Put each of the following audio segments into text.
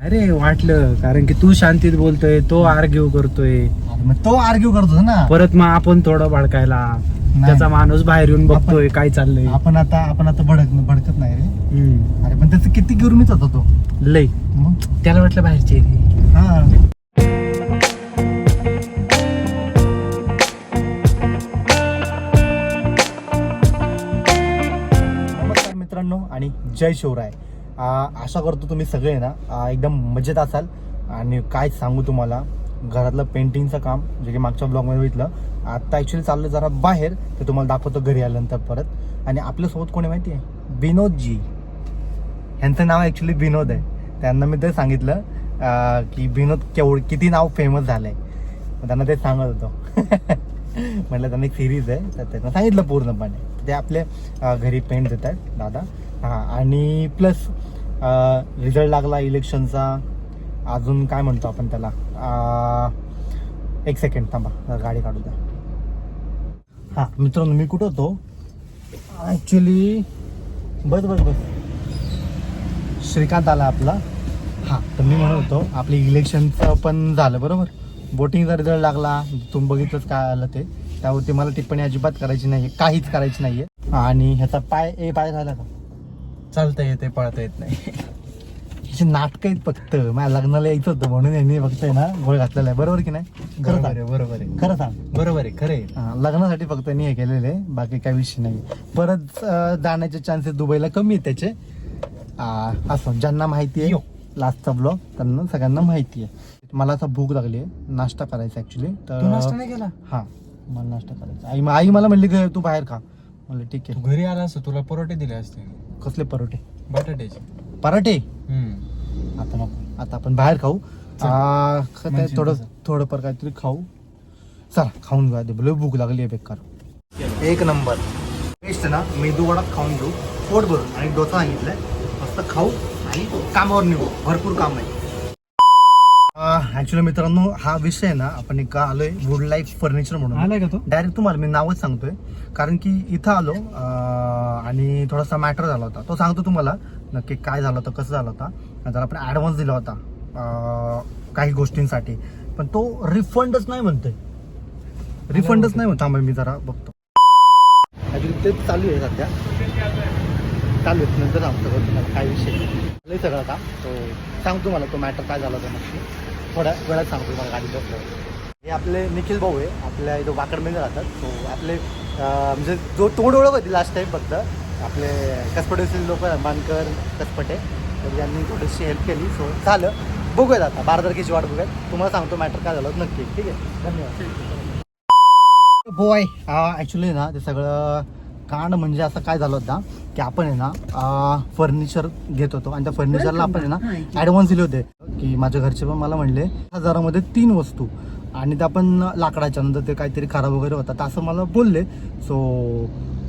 अरे वाटलं. कारण की तू शांतीत बोलतोय तो आर्ग्यू करतोय. मग तो आर्ग्यू करतो ना? परत मग आपण थोडं भडकायला. त्याचा माणूस बाहेर येऊन बघतोय काय चाललंय. आपण आता आपण आता भडक भडकत नाही रे. अरे पण त्याचं किती गिरमीच होता तो. लय. मग? त्याला वाटलं बाहेरचे हा. नमस्कार मित्रांनो आणि जय शिवराय. आशा करतो तुम्ही सगळे ना एकदम मजेत असाल. आणि काय सांगू तुम्हाला घरातलं पेंटिंगचं काम जे की मागच्या ब्लॉगमध्ये बघितलं आत्ता ॲक्च्युली चाललं जरा बाहेर ते तुम्हाला दाखवतो घरी आल्यानंतर परत. आणि आपल्यासोबत कोणी माहिती आहे? विनोदजी. ह्यांचं नाव ॲक्च्युली विनोद आहे. त्यांना मी ते सांगितलं की विनोद केवढ किती नाव फेमस झालं मग त्यांना ते सांगत होतो. म्हटलं त्यांना एक सिरीज आहे तर त्यांना सांगितलं पूर्णपणे. ते आपले घरी पेंट देत आहेत दादा. हां आणि प्लस रिझल्ट लागला इलेक्शनचा. अजून काय म्हणतो आपण त्याला? एक सेकंड थांबा गाडी काढू द्या. हां मित्रांनो मी कुठं होतो? ॲक्च्युली बस बस बस. श्रीकांत आला आपला. हां तर मी म्हणत होतो आपली इलेक्शनचं पण झालं बरोबर? बोटिंगचा रिझल्ट लागला. तुम्ही बघितलंच काय आलं ते. त्यावरती मला टिप्पणी अजिबात करायची नाही काहीच करायची नाही आहे आणि ह्याचा पाय ए पाय झाला का? चालता येते पळता येत नाही. ह्याची नाटकं आहेत फक्त. माझ्या लग्नाला यायचं होतं म्हणून यांनी फक्त आहे ना गोळ घातलेला आहे. बरोबर की नाही? खरं बरोबर सांग. आहे बरोबर आहे. खरं सांग. बरोबर आहे खरं आहे. हा, लग्नासाठी फक्त मी हे केलेलं बाकी काही विषय नाही. परत अं, जाण्याचे चान्सेस दुबईला कमी आहेत त्याचे. आ, असं ज्यांना माहिती आहे यो. लास्टचा ब्लॉग त्यांना सगळ्यांना माहिती आहे. मला आता भूक लागली आहे. नाश्ता करायचा ऍक्च्युली तू नाश्ता नाही केला? हा मला नाश्ता करायचा आई आई मला म्हणली "घे, तू बाहेर खा. म्हणलं ठीक तू आहे घरी आला असतो तुला परोठे दिले असते. कसले परोठे? बटाट्याचे. पराठे? हम्म. आता नको. आता आपण बाहेर खाऊ. चल. आ, ख- ते म्हणजे थोडं कसं? थोडंफार काहीतरी खाऊ. चला खाऊन घ्या. बोल भूक लागली आहे बेकार. एक नंबर. बेस्ट ना मेदू वडा खाऊन घेऊ. पोट भरून. आणि डोसा सांगितलाय. मस्त खाऊ आणि कामावर निघू. भरपूर काम आहे. ऍक्च्युली मित्रांनो हा विषय आहे ना आपण एक आलोय वुड लाईफ फर्निचर म्हणून. आलाय का तो? डायरेक्ट तुम्हाला मी नावच सांगतोय. कारण की इथं आलो अं, आणि थोडासा मॅटर झाला होता. तो सांगतो तुम्हाला नक्की काय झालं होतं कसं झालं होता. नंतर आपण ॲडव्हान्स दिला होता काही गोष्टींसाठी. पण तो रिफंडच नाही म्हणतोय. रिफंडच नाही म्हणतो मी जरा बघतो. ॲक्च्युली तेच चालू आहे सध्या. चालू आहे. नंतर सांगतो तुम्हाला काय विषय लई सगळं आता. तो सांगतो मला तो मॅटर काय झाला होता नक्की. थोड्या वेळात सांगतो तुम्हाला गाडी बसल्यावर हे आपले निखिल भाऊ आहे. आपल्या इथं वाकडमध्ये राहतात. तो आपले म्हणजे जो तोंड ओळख होती लास्ट टाइम फक्त आपले कसपटेतील लोक मानकर कसपटे तर त्यांनी थोडीशी हेल्प केली. सो झालं. बघूयात आता. बारा तारखेची वाट बघूयात. तुम्हाला सांगतो मॅटर काय झालं नक्की. ठीक आहे? धन्यवाद. बोय ॲक्च्युली ना ते सगळं कांड म्हणजे असं काय झालं होतं की आपण आहे ना फर्निचर घेत होतो. आणि त्या फर्निचरला आपण आहे ना ॲडव्हान्स दिले होते. की माझ्या घरचे पण मला म्हणले हजारामध्ये तीन वस्तू. आणि त्या पण लाकडाच्या नंतर ते काहीतरी खराब वगैरे होतात. असं मला बोलले. सो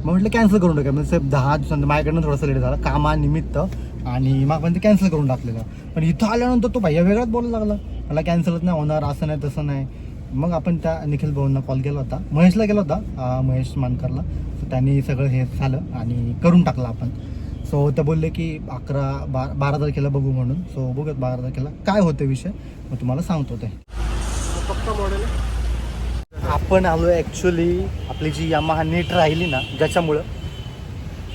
मग म्हटलं कॅन्सल करून टाकलं म्हणजे दहा दिवसांनी माझ्याकडनं थोडंसं लेट झालं कामानिमित्त. आणि मग पण ते कॅन्सल करून टाकलेलं. पण इथं आल्यानंतर तो भैया वेगळाच बोलायला लागला. मला कॅन्सलच नाही होणार असं नाही तसं नाही. मग आपण त्या निखिल भाऊंना कॉल केला होता. महेशला केला होता महेश मानकरला. त्यांनी सगळं हे झालं आणि करून टाकलं आपण. सो ते बोलले की अकरा बारा बारा तारखेला बघू म्हणून. सो बघूयात बारा तारखेला. काय होते विषय? मग तुम्हाला सांगतो ते. आपण आलो ॲक्च्युली आपली जी यामा नीट राहिली ना ज्याच्यामुळं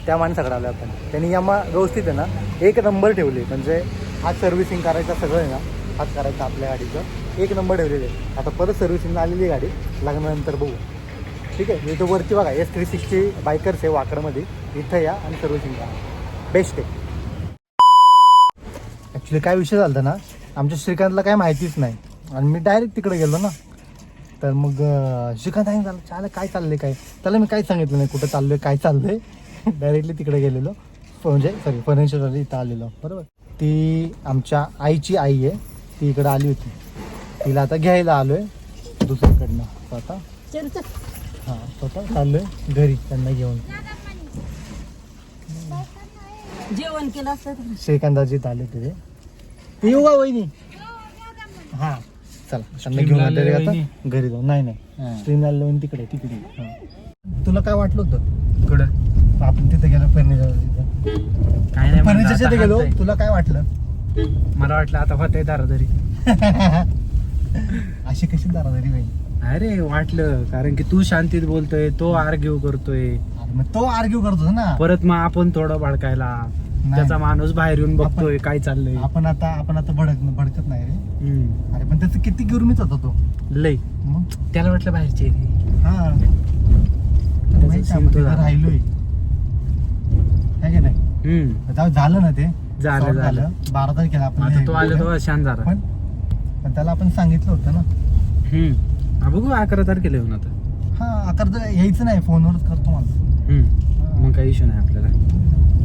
त्या माणसाकडे आलो आपण. त्यांनी यामा व्यवस्थित आहे ना एक नंबर ठेवली म्हणजे हाच सर्व्हिसिंग करायचा सगळं आहे ना हाच करायचा आपल्या गाडीचं. एक नंबर ठेवलेलं आहे. आता परत सर्व्हिसिंगला आलेली गाडी लग्नानंतर बघू. ठीक आहे? इथं वरती बघा एस थ्री सिक्स्टी बायकर्स आहे वाकडमध्ये इथं या आणि सर्व्हिसिंग करा. बेस्ट आहे. ॲक्च्युली काय विषय झाला होता ना आमच्या श्रीकांतला काय माहितीच नाही. आणि मी डायरेक्ट तिकडे गेलो ना. तर मग श्रीकांत आहे झालं चाल काय चाललंय काय? त्याला मी काय सांगितलं नाही कुठं चाललोय काय चाललंय. डायरेक्टली तिकडे गेलेलो. म्हणजे सॉरी फर्निचरवाली इथं आलेलो. बरोबर? ती आमच्या आईची आई आहे. ती इकडं आली होती. तिला आता घ्यायला आलोय. दुसरीकडनं. आता हां स्वतः चाललोय घरी त्यांना घेऊन. जेवण केलं असतं तर. श्रीकांताजी आले तिथे. ते का वहिनी. हा. चला त्यांना घेऊन Stream ला आले आले आता घरी जाऊ नाही नाही. हा. स्ट्रीम ला तिकडे तिकडे. तुला काय वाटलं होतं? कुठं? आपण तिथे गेलो फर्निचर तिथे. काय नाही आता तिथे गेलो तुला काय वाटलं? मला वाटलं आता होते दारादारी. अशी कशी दारादारी बाई अरे वाटलं. कारण की तू शांतीत बोलतोय तो आर्ग्यू करतोय. मग तो आर्ग्यू करतो ना. परत मग आपण थोडं भडकायला. त्याचा माणूस बाहेर येऊन बघतोय काय चाललंय. आपण आता आपण आता भडक भडकत नाही रे. हम्म. अरे पण त्याचं किती गिरमीच होता तो. लय. मग? त्याला वाटलं बाहेरचे हा. त्याचा माहिती scene आपण तो तिथं झाला. राहिलोय. है की नाही? हम्म. जाऊ झालं ना ते. झालं, Sort झालं. बारा तारखेला आपण आता हे तो आला केलं. तो शांत झाला. पण पण त्याला आपण सांगितलं होतं ना. हम्म. हा, बघू अकरा तारखेला येऊन आता. हा तर यायचं नाही फोनवरच करतो मला हम्म. मग काही इश्यू नाही आपल्याला.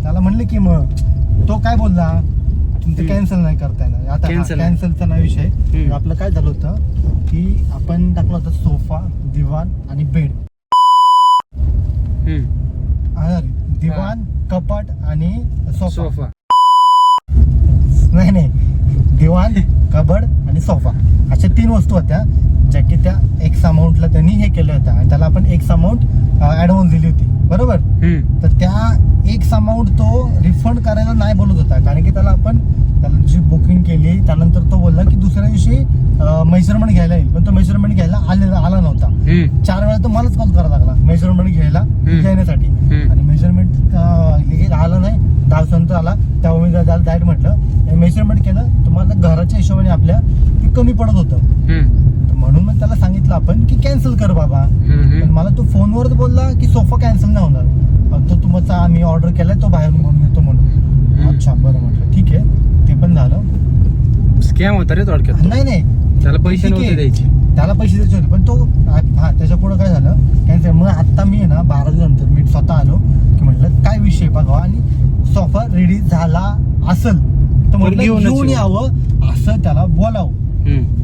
त्याला म्हणले की मग तो काय बोलला? तुमचं. कॅन्सल नाही करता येणार. आता Cancel नाही. कॅन्सलचा नाही विषय. हम्म. आपलं काय झालं होतं की आपण टाकलं होतं सोफा दिवाण आणि बेड. हम्म. दिवाण कपाट आणि सोफा. सोफा. नाही नाही. दिवाण कबड आणि सोफा. अशा तीन वस्तू होत्या. ज्या की त्या एक्स अमाऊंटला त्यांनी हे केलं होतं आणि त्याला आपण एक्स अमाऊंट ऍडव्हान्स दिली होती. बरोबर. तर त्या एक्स अमाऊंट तो रिफंड करायला नाही बोलत होता. कारण की त्याला आपण त्याला जी बुकिंग केली त्यानंतर तो बोलला की दुसऱ्या दिवशी मेजरमेंट घ्यायला येईल. पण तो मेजरमेंट घ्यायला आले आला नव्हता. चार वेळा तो मलाच कॉल करावा लागला मेजरमेंट घ्यायला घेण्यासाठी. आणि मेजरमेंट आलं नाही. दहा दिवसानंतर आला. मी त्याला डायरेक्ट म्हटलं. मेजरमेंट केलं तुम्हाला घराच्या हिशोबाने आपल्या ते कमी पडत होतं. म्हणून मग त्याला सांगितलं आपण की कॅन्सल कर बाबा. पण मला तो फोनवरच बोलला की सोफा कॅन्सल नाही होणार. फक्त तुमचा आम्ही ऑर्डर केलाय तो बाहेरून म्हणून येतो म्हणून. अच्छा बरं म्हटलं. ठीक आहे. ते पण झालं. स्कॅम होता रे थोडक्यात नाही नाही. त्याला पैसे. द्यायचे. त्याला पैसे द्यायचे होते पण तो हा त्याच्या पुढे काय झालं? कॅन्सल मग आता मी ना बारा दिवसानंतर मी स्वतः आलो की म्हटलं काय विषय बघा आणि सोफा रेडी झाला असल तर म्हटलं घेऊन. यावं असं त्याला बोलावं.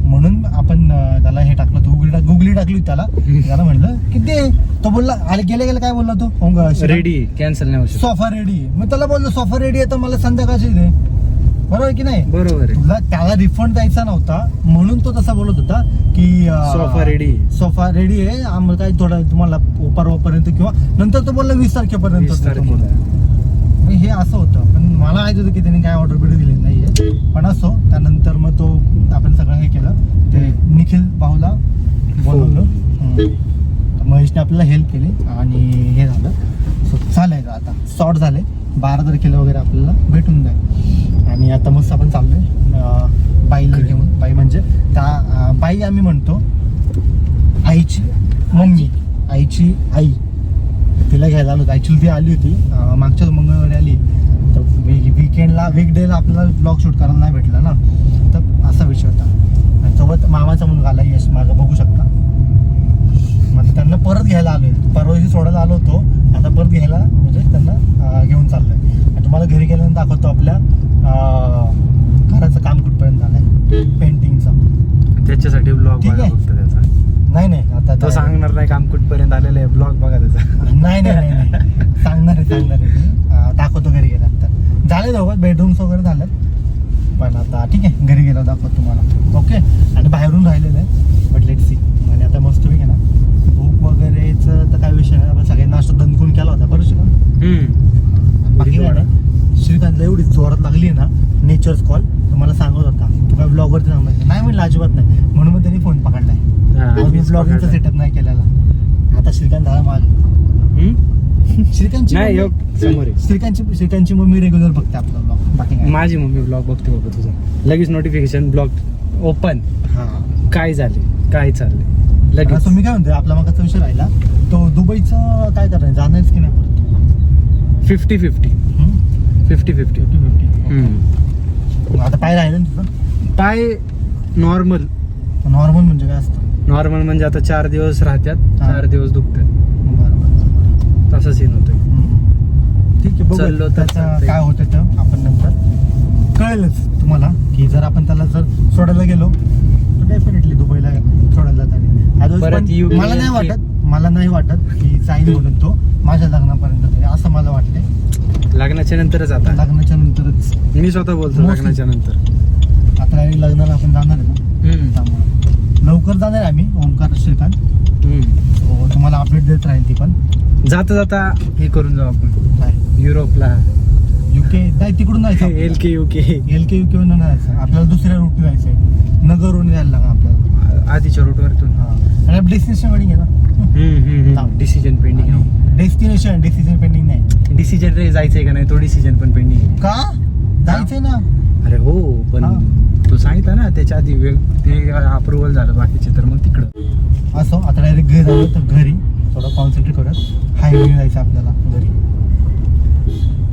म्हणून आपण त्याला हे टाकलं होतं. गुगली गुगली टाकली त्याला. त्याला म्हटलं की दे. तो बोलला अरे गेले गेले काय बोलला तो? होंग- रेडी कॅन्सल नाही सोफा रेडी मग त्याला बोललो सोफा रेडी आहे तर मला संध्याकाळची दे. बरोबर की नाही? बरोबर तुला त्याला रिफंड द्यायचा नव्हता. म्हणून तो तसा बोलत होता की सोफा रेडी सोफा रेडी आहे. आम्हाला काय थोडा तुम्हाला परवापर्यंत किंवा नंतर तो बोलला वीस तारखेपर्यंत हे असं होतं. पण मला माहीत होतं की त्यांनी काय ऑर्डर बिर्डर दिली नाहीये पण असो त्यानंतर मग तो आपण सगळं हे केलं. ते निखिल भाऊला बोलवलं. तर महेशने आपल्याला हेल्प केली आणि हे झालं. सो चालेल आता. शॉर्ट झाले बारा तारखेला वगैरे आपल्याला भेटून जाईल. आणि आता मस्त आपण चाललोय बाईला घेऊन. बाई म्हणजे त्या बाई आम्ही म्हणतो आईची मम्मी. आईची. आई. तिला घ्यायला आलो ॲक्च्युली ती आली होती. अं, मागच्याच मंगळवारी आली. विकेंडला वीकडेला आपल्याला ब्लॉग शूट करायला नाही भेटला ना. तर असा विषय होता. आणि सोबत मामाचा मुलगा आला यश मागं बघू शकता. मग त्यांना परत घ्यायला आलोय. परवा दिवशी सोडायला आलो होतो. आता परत घ्यायला म्हणजे त्यांना घेऊन चाललोय. आणि तुम्हाला घरी गेल्यानंतर दाखवतो आपल्या घराचं काम कुठपर्यंत झालंय. पेंटिंगचं त्याच्यासाठी ब्लॉग ठीक बघा आहे. फक्त त्याचा. नाही नाही. आता तो सांगणार नाही काम कुठपर्यंत आलेलं आहे. ब्लॉग बघा त्याचा. नाही नाही नाही सांगणार आहे सांगणार आहे दाखवतो घरी गेल्यानंतर. झाले दोघं बेडरूम्स वगैरे झालं पण आता ठीक आहे घरी गेलो दाखवतो तुम्हाला. ओके आणि बाहेरून राहिलेलं आहे. बट लेट सी आणि आता मस्त मी ना भूक वगैरेचं तर काय विषय नाही. आपण सगळ्यांना नाश्ता दणकून केला होता. बरं हम्म. बाकी काय श्रीकांतला एवढी जोरात लागली आहे ना नेचर्स कॉल तर मला सांगत होता तू काय ब्लॉगवरती सांगायचं नाही. म्हणलं अजिबात नाही. म्हणून मग त्यांनी फोन पकडलाय. ब्लॉगिंगचा. सेटअप नाही केलेला. आता श्रीकांत झाला माग? श्रीकांतची नाही मम्मी- योग समोर आहे. श्रीकांतची श्रीकांतची मम्मी रेग्युलर बघते आपला ब्लॉग बाकी काय? माझी मम्मी ब्लॉग बघते बाबा तुझा. लगेच नोटिफिकेशन ब्लॉग ओपन हा. काय झाले? काय चालले लगेच. मी काय म्हणतोय? आपला मगाचा विषय राहिला. तो दुबईचं काय करणार? जाणारच की नाही परत? फिफ्टी फिफ्टी फिफ्टी फिफ्टी आता पाय राहिलं ना तुझं पाय नॉर्मल नॉर्मल म्हणजे काय असतं? नॉर्मल म्हणजे आता चार दिवस राहत्यात. हा. चार दिवस दुखतात तसं सीन होतोय हम्म. ठीक आहे बघू चाललो तर त्याचं चालतंय. काय होतं ते आपण नंतर कळेलच तुम्हाला की जर आपण त्याला जर सोडायला गेलो तर डेफिनेटली दुबईला सोडायला जाताना Otherwise परत पण येऊ मला नाही वाटत मला नाही वाटत की जाईल म्हणून तो माझ्या लग्नापर्यंत तरी असं मला वाटतंय. लग्नाच्या नंतरच आता. लग्नाच्या नंतरच. मी स्वतः बोलतो Mostly. लग्नाच्या नंतर. आता लग्नाला आपण जाणार आहे ना? त्यामुळे. लवकर जाणार आहे आम्ही ओंकार श्रीकांत. तुम्हाला अपडेट देत राहील ती पण. जाता जाता हे करून जाऊ आपण. काय? युरोपला. युके नाही तिकडून जायचं L K U K L K UK जायचं. आपल्याला दुसऱ्या रूटने जायचंय. नगरवरून जायला लागा आपल्याला. आधीच्या रूटवरतून हा. आणि डेस्टिनेशन वेडिंग आहे ना? डिसिजन पेंडिंग आहे. डेस्टिनेशन डिसिजन पेंडिंग नाही. डिसिजन रे जायचंय का नाही तो डिसिजन पण पेंडिंग आहे. का? जायचंय ना. अरे हो पण हा. तो सांगितलं ना त्याच्या आधी वेग ते अप्रुव्हल झालं बाकीचे तर मग तिकडं. असो आता डायरेक्ट घरी जाऊ तर घरी थोडं कॉन्सन्ट्रेट करूयात. हायवे जायचं आपल्याला घरी.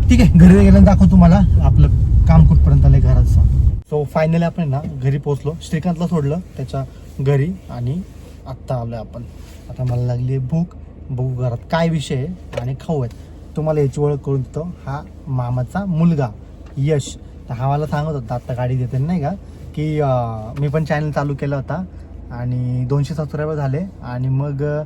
ठीक आहे घरी गेल्यानंतर दाखव तुम्हाला आपलं काम कुठपर्यंत आलं घराचं सो फायनली आपण ना घरी पोहोचलो. श्रीकांतला सोडलं त्याच्या घरी आणि आत्ता आलोय आपण. आता मला लागली भूक. बघू घरात काय विषय आहे आणि खाऊ आहेत तुम्हाला याची ओळख करून देतो. हा मामाचा मुलगा यश. तर हा मला सांगत होता आत्ता गाडी देते नाही का? की अं, मी पण चॅनल चालू केला होता आणि दोनशे सबस्क्रायबर झाले आणि मग अं,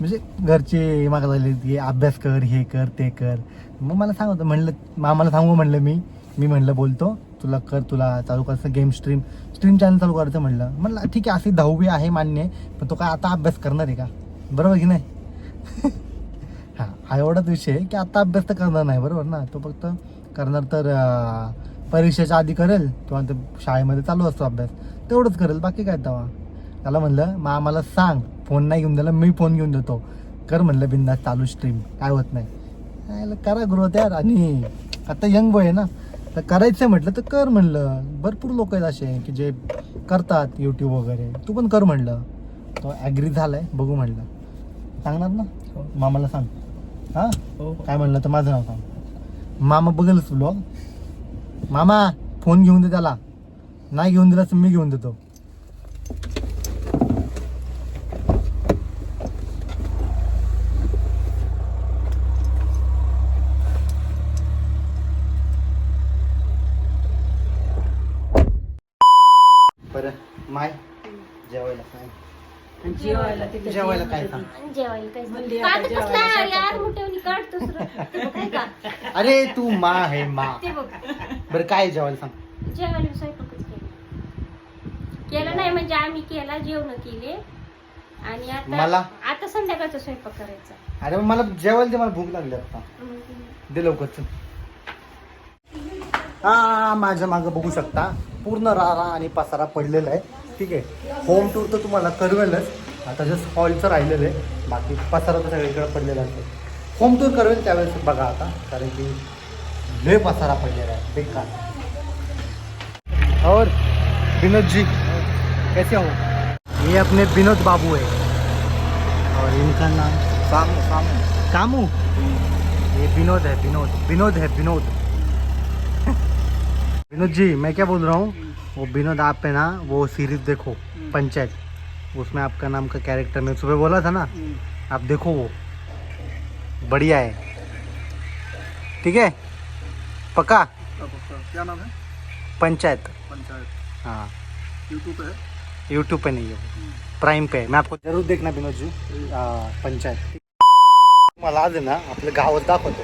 म्हणजे घरचे मागं झाले की अभ्यास कर हे कर ते कर. मग मला सांगत म्हणलं मामाला सांगू म्हणलं मी मी म्हणलं बोलतो तुला कर तुला चालू करायचं गेम स्ट्रीम स्ट्रीम चॅनल चालू करायचं म्हणलं. म्हणलं ठीक आहे अशी दहावी आहे मान्य आहे पण तो काय आता अभ्यास करणार आहे का? बरोबर की नाही? हां हा एवढाच विषय आहे की आता अभ्यास तर करणार नाही बरोबर ना? तो फक्त करणार तर अं, परीक्षेच्या आधी करेल ते शाळेमध्ये चालू असतो अभ्यास. तेवढंच करेल बाकी काय तेव्हा. त्याला म्हणलं मग आम्हाला सांग फोन नाही घेऊन द्यायला मी फोन घेऊन देतो. कर म्हणलं बिंदास चालू स्ट्रीम काय होत नाही. करा ग्रोथ यार आणि आता यंग बॉय आहे ना तर करायचं म्हटलं तर कर म्हणलं. भरपूर लोक आहेत असे की जे करतात यूट्यूब वगैरे. तू पण कर म्हणलं. तो ॲग्री झालाय बघू म्हणलं. सांगणार ना? मामाला सांग. हां? काय म्हणलं तर माझं नाव सांग. मामा बघेलच ब्लॉग मामा फोन घेऊन दे त्याला. नाही घेऊन दिला तर मी घेऊन देतो. बरं माय जेवायला काय? जेवायला तिथे जेवायला काय सांग? आणि जेवायला काहीच नाही. म्हणली का आता आता कसला जेवायला आहे यार? मोठ्यावनी काढ दुसरं. ते बघ आहे का? अरे तू मा आहे मा. ते बघ. बरं काय जेवायला सांग. जेवायला स्वयंपाकच केला. केलं नाही म्हणजे आम्ही केला जेवण केले. आणि आता मला? आता संध्याकाळचा स्वयंपाक करायचा. अरे मग मला जेवायला दे मला भूक लागली आता. मग दे लवकर चल. हा माझ्या मागं बघू शकता. पूर्ण रारा आणि पसारा पडलेला आहे. ठीक आहे. होम टूर तर तुम्हाला करवेलच आता जस्ट हॉलचं राहिलेलं आहे. बाकी पसारा तर सगळीकडे पडलेला आहे. होम टूर करवेल त्यावेळेस बघा आता. कारण की लय पसारा पडलेला आहे बेकार। और विनोद जी कैसे हो? ये अपने विनोद बाबू है। और इनका नाम? सामू सामू। कामू? ये विनोद है विनोद विनोद है विनोद। विनोद जी मैं क्या बोल रहा हूँ? वो विनोद आप है ना वो सीरीज़ देखो पंचायत। उसमें आपका नाम का कैरेक्टर मैं सुबह बोला था ना आप देखो वो। बढ़िया है। ठीक है? पक्का? क्या नाम है? पंचायत. पंचायत. हाँ. यूट्यूब पे है? यूट्यूब पे नहीं है वो. प्राइम पे है. मैं आपको जरूर देखना विनोद जी. आ, पंचायत. मला आज आहे ना आपलं गावात दाखवतो.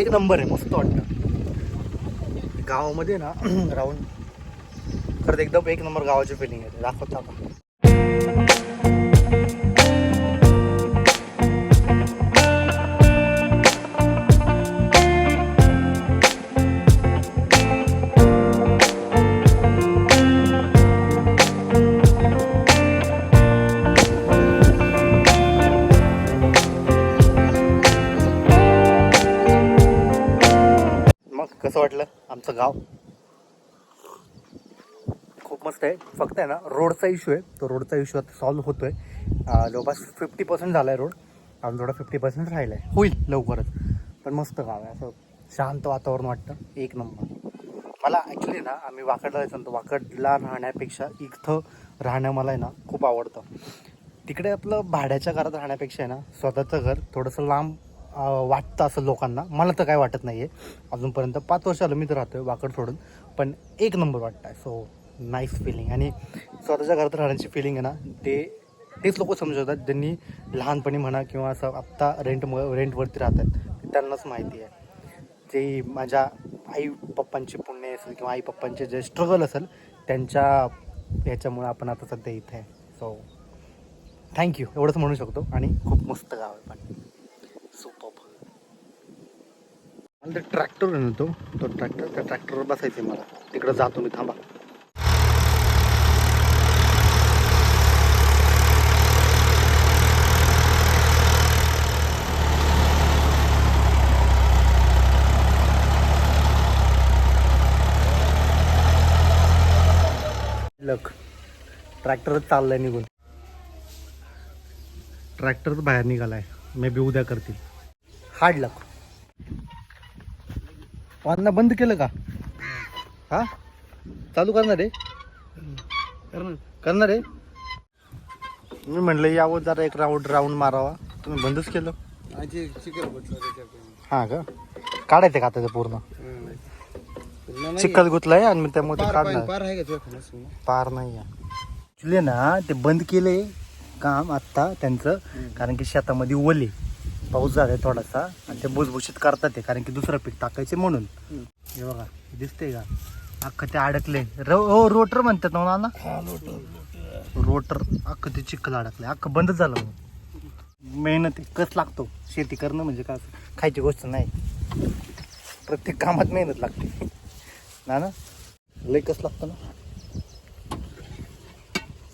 एक नंबर आहे मस्त वाटतं. गावामध्ये ना राहून खरंच एकदम एक नंबर गावाची फिलिंग आहे. दाखवतो आता. कसं वाटलं? आमचं गाव? खूप मस्त आहे. फक्त आहे ना रोडचा इश्यू आहे. तो रोडचा इश्यू आता सॉल्व्ह होतोय. आहे जवळपास फिफ्टी पर्सेंट झाला आहे रोड. आम्ही थोडा फिफ्टी पर्सेंट राहिला आहे होईल लवकरच. पण मस्त गाव आहे. असं शांत वातावरण वाटतं. एक नंबर. मला ॲक्च्युली ना आम्ही वाकडला जायचं वाकडला राहण्यापेक्षा इथं राहणं मला आहे ना खूप आवडतं. तिकडे आपलं भाड्याच्या घरात राहण्यापेक्षा आहे ना स्वतःचं घर थोडंसं लांब वाटतं असं लोकांना. मला तर काय वाटत नाही आहे अजूनपर्यंत पाच वर्ष आलं मी तर राहतो आहे वाकड सोडून. पण एक नंबर वाटतं आहे. सो नाईस फिलिंग आणि स्वतःच्या घरात राहण्याची फिलिंग आहे ना ते तेच लोक समजवतात. ज्यांनी लहानपणी म्हणा किंवा असं आत्ता रेंट रेंटवरती राहतात त्यांनाच माहिती आहे. जे माझ्या आई पप्पांची पुण्य असेल किंवा आई पप्पांचे जे स्ट्रगल असेल त्यांच्या ह्याच्यामुळे आपण आता सध्या इथे आहे. सो थँक्यू एवढंच म्हणू शकतो. आणि खूप मस्त गाव आहे पण. मला ते ट्रॅक्टर आहे ना तो. तो ट्रॅक्टर त्या ट्रॅक्टरवर बसायचं मला. तिकडं जातो मी थांबा. लक. ट्रॅक्टरच चाललाय निघून. ट्रॅक्टरच बाहेर निघालाय. मे बी उद्या करतील. हार्ड लक वाजना बंद केलं का? हा? चालू करणार आहे? करणार आहे? मी म्हणलं यावं जरा एक राऊंड राऊंड मारावा. तुम्ही बंदच केलं. हा का? काढायचं का आता ते पूर्ण? चिखल गुतलाय आणि मी त्यामुळे ते काढणार. पार नाही ऍक्च्युली ना ते बंद केले काम आत्ता त्यांचं कारण की शेतामध्ये ओले. पाऊस झालाय थोडासा आणि ते भुसभुशीत करतात ते कारण की दुसरं पीक टाकायचे म्हणून. हे बघा दिसते का? अख्खं ते अडकले रो हो रोटर म्हणतात ना ना रोटर. अख्खं ते चिखल अडकले अख्खं बंदच झालं मेहनत कस लागतो? शेती करणं म्हणजे काय खायची गोष्ट नाही. प्रत्येक कामात मेहनत लागते. ना ना लय कस लागतं ना?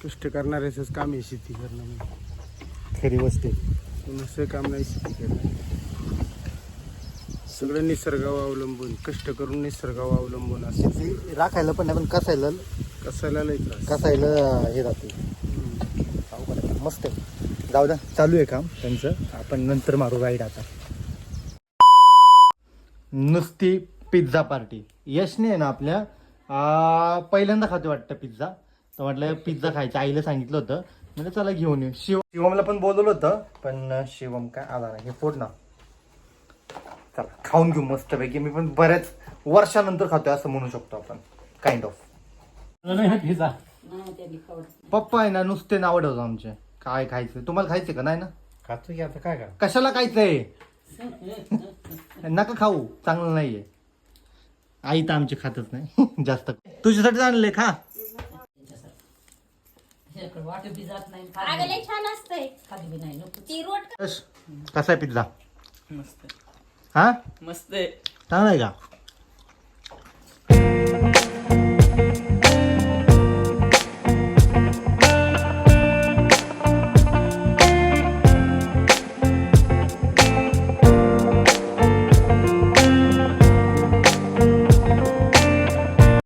कष्ट करणाऱ्याच काम आहे शेती करणं. खरी आहे. कोणाचं काम नाही शेती सगळं निसर्गावर अवलंबून कष्ट करून निसर्गावर अवलंबून शेती राखायला पण नाही पण कसायला? कसायला लई त्रास. कसायला हे राहते. अवघड आहे. मस्त आहे. जाऊ द्या चालू आहे काम त्यांचं. आपण नंतर मारू राईड आता. नुसती पिझ्झा पार्टी यशने आहे ना आपल्या आ, पहिल्यांदा खाते वाटतं पिझ्झा तर म्हटलं पिझ्झा खायचं. आईला सांगितलं होतं म्हणजे चला घेऊन येऊ. शिव शिवमला पण बोलवलं होतं पण शिवम काय आला नाही. हे फोड ना. चला खाऊन घेऊ मस्तपैकी. मी पण बऱ्याच वर्षानंतर खातोय असं म्हणू शकतो आपण. काइंड ऑफ पप्पा आहे ना नुसते नाव ठेवतो आमचे. काय खायचं? तुम्हाला खायचं का? नाही ना? खातो की आता? काय करा कशाला खायचंय? नका खाऊ. चांगलं नाहीये. आई तर आमची खातच नाही. जास्त. तुझ्यासाठी आणले खा. वाट बी जात नाही अगं लय छान असतंय. खाली बी नाही नको. ती रोट यश, कसा आहे पिझ्झा? मस्त. हा? मस्त आहे. चांगला आहे का?